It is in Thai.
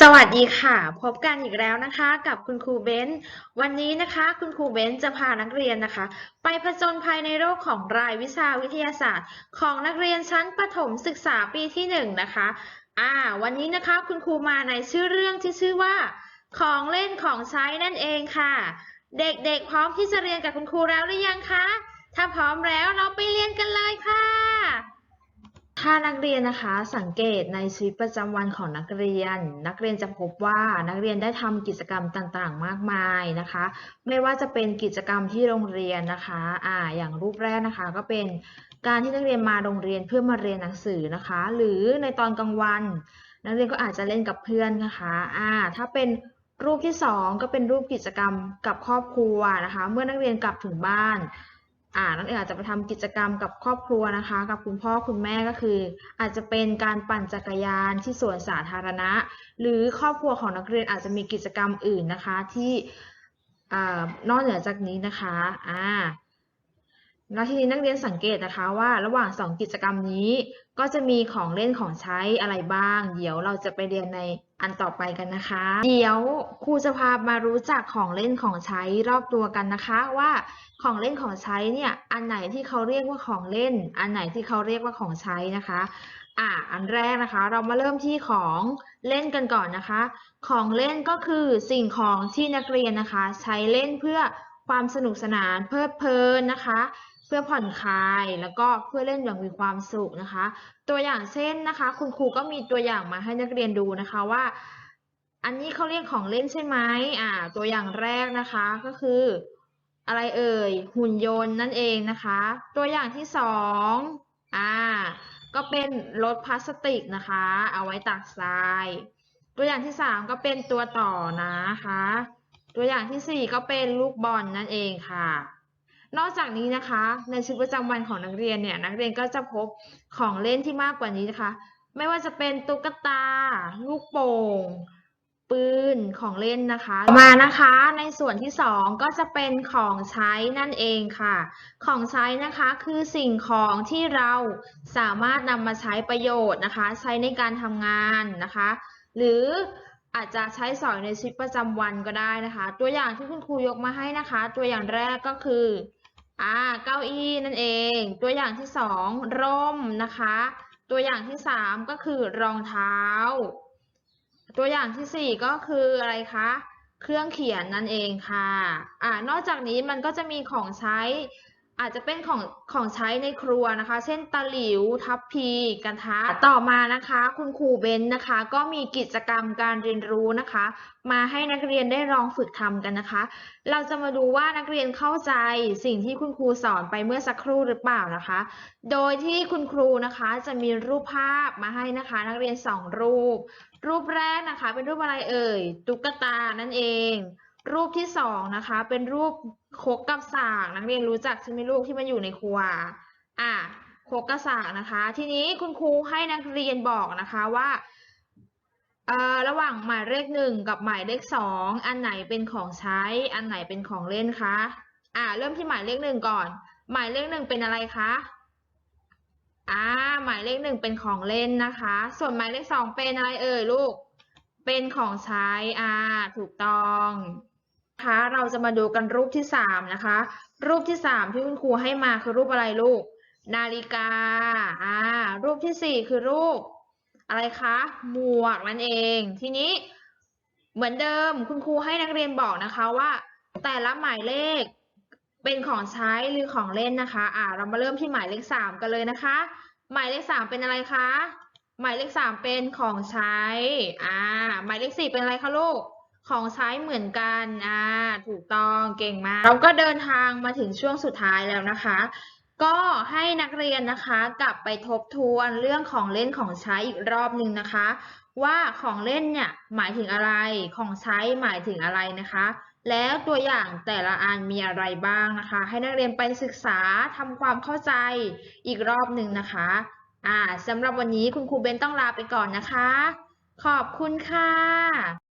สวัสดีค่ะ พบกันอีกแล้วนะคะ กับคุณครูเบนซ์วันนี้นะคะ คุณครูเบนซ์จะพานักเรียนนะคะ ไปผจญภัยในโลกของรายวิชาวิทยาศาสตร์ ของนักเรียนชั้นประถมศึกษาปีที่หนึ่งนะคะอ่าวันนี้นะคะคุณครูมาในชื่อเรื่องที่ชื่อว่า ของเล่นของใช้นั่นเองค่ะ เด็กๆพร้อมที่จะเรียนกับคุณครูแล้วหรือยังคะถ้าพร้อมแล้วเราไปเรียนกันเลยค่ะ ถ้านักเรียนนะคะสังเกตในชีวิตประจำวันของนักเรียน นักเรียนจะพบว่านักเรียนได้ทำกิจกรรมต่างๆ มากมายนะคะ ไม่ว่าจะเป็นกิจกรรมที่โรงเรียนนะคะอ่าอย่างรูปแรกนะคะก็เป็นการที่นักเรียนมาโรงเรียนเพื่อมาเรียนหนังสือนะคะ หรือในตอนกลางวัน นักเรียนก็อาจจะเล่นกับเพื่อนนะคะอ่าถ้าเป็นรูปที่สองก็เป็นรูปกิจกรรมกับครอบครัวนะคะ เมื่อนักเรียนกลับถึงบ้าน อ่านักเรียนอาจจะไปทำกิจกรรมกับครอบครัวนะคะ กับคุณพ่อคุณแม่ก็คือ อาจจะเป็นการปั่นจักรยานที่สวนสาธารณะ หรือครอบครัวของนักเรียนอาจจะมีกิจกรรมอื่นนะคะที่นอกเหนือจากนี้นะคะอ่าแล้วทีนี้นักเรียนสังเกตนะคะว่าระหว่างสองกิจกรรมนี้ ก็จะมีของเล่นของใช้อะไรบ้าง เดี๋ยวเราจะไปเรียนในอันต่อไปกันนะคะ เดี๋ยวครูจะพามารู้จักของเล่นของใช้รอบตัวกันนะคะว่าของเล่นของใช้เนี่ยอันไหนที่เขาเรียกว่าของเล่น อันไหนที่เขาเรียกว่าของใช้นะคะอะอันแรกนะคะ เรามาเริ่มที่ของเล่นกันก่อนนะคะ ของเล่นก็คือสิ่งของที่นักเรียนนะคะ ใช้เล่นเพื่อความสนุกสนานเพลิดเพลินนะคะ เพื่อผ่อนคลายแล้วก็เพื่อเล่นอย่างมีความสุขนะคะ ตัวอย่างเช่นนะคะ คุณครูก็มีตัวอย่างมาให้นักเรียนดูนะคะว่า อันนี้เขาเรียกของเล่นใช่ไหมอ่า ตัวอย่างแรกนะคะก็คือ อะไรเอ่ยหุ่นยนต์นั่นเองนะคะ ตัวอย่างที่สองอ่าก็เป็นรถพลาสติกนะคะ เอาไว้ตักทราย ตัวอย่างที่สามก็เป็นตัวต่อนะคะ ตัวอย่างที่สี่ก็เป็นลูกบอลนั่นเองค่ะ นอกจากนี้นะคะ ในชีวิตประจำวันของนักเรียนเนี่ยนักเรียนก็จะพบของเล่นที่มากกว่านี้นะคะ ไม่ว่าจะเป็นตุ๊กตา ลูกโป่งปืนของเล่นนะคะมานะคะในส่วนที่สองก็จะเป็นของใช้นั่นเองค่ะ ของใช้นะคะคือสิ่งของที่เราสามารถนำมาใช้ประโยชน์นะคะ ใช้ในการทำงานนะคะ หรืออาจจะใช้สอยในชีวิตประจำวันก็ได้นะคะ ตัวอย่างที่คุณครูยกมาให้นะคะ ตัวอย่างแรกก็คือ อ่าเก้าอี้นั่นเอง ตัวอย่างที่สองร่มนะคะ ตัวอย่างที่สามก็คือรองเท้า ตัวอย่างที่สี่ก็คืออะไรคะเครื่องเขียนนั่นเองค่ะอ่านอกจากนี้มันก็จะมีของใช้ อาจจะเป็นของของใช้ในครัวนะคะ เช่นตะหลิว ทัพพีกระทะต่อมานะคะ คุณครูเบนนะคะ ก็มีกิจกรรมการเรียนรู้นะคะ มาให้นักเรียนได้ลองฝึกทำกันนะคะ เราจะมาดูว่านักเรียนเข้าใจสิ่งที่คุณครูสอนไปเมื่อสักครู่หรือเปล่านะคะ โดยที่คุณครูนะคะจะมีรูปภาพมาให้นะคะ นักเรียนสองรูป รูปแรกนะคะ เป็นรูปอะไรเอ่ย ตุ๊กตานั่นเอง รูปที่สองนะคะ เป็นรูปคกกับสากนักเรียนรู้จักใช่ไหมลูกที่มันอยู่ในครัว อะคกกับสากนะคะ ทีนี้คุณครูให้นักเรียนบอกนะคะว่าเอ่อระหว่างหมายเลขหนึ่งกับหมายเลขสองอันไหนเป็นของใช้ อันไหนเป็นของเล่นคะอะเริ่มที่หมายเลขหนึ่งก่อน หมายเลขหนึ่งเป็นอะไรคะอ่าหมายเลขหนึ่งเป็นของเล่นนะคะ ส่วนหมายเลขสองเป็นอะไรเอ่ยลูก เป็นของใช้อ่าถูกต้อง คะเราจะมาดูกันรูปที่สามนะคะ รูปที่สามที่คุณครูให้มาคือรูปอะไรลูก นาฬิกาอ่ารูปที่สี่คือรูป อะไรคะหมวกนั่นเอง ทีนี้เหมือนเดิมคุณครูให้นักเรียนบอกนะคะว่า แต่ละหมายเลขเป็นของใช้หรือของเล่นนะคะ อ่า เรามาเริ่มที่หมายเลขสามกันเลยนะคะ หมายเลขสามเป็นอะไรคะ หมายเลขสามเป็นของใช้ อ่า หมายเลขสี่เป็นอะไรคะลูก ของใช้เหมือนกันอ่าถูกต้องเก่งมาก เราก็เดินทางมาถึงช่วงสุดท้ายแล้วนะคะ ก็ให้นักเรียนนะคะกลับไปทบทวนเรื่องของเล่นของใช้อีกรอบหนึ่งนะคะ ว่าของเล่นเนี่ยหมายถึงอะไรของใช้หมายถึงอะไรนะคะ แล้วตัวอย่างแต่ละอันมีอะไรบ้างนะคะ ให้นักเรียนไปศึกษาทำความเข้าใจอีกรอบหนึ่งนะคะอ่าสำหรับวันนี้คุณครูเบนต้องลาไปก่อนนะคะ ขอบคุณค่ะ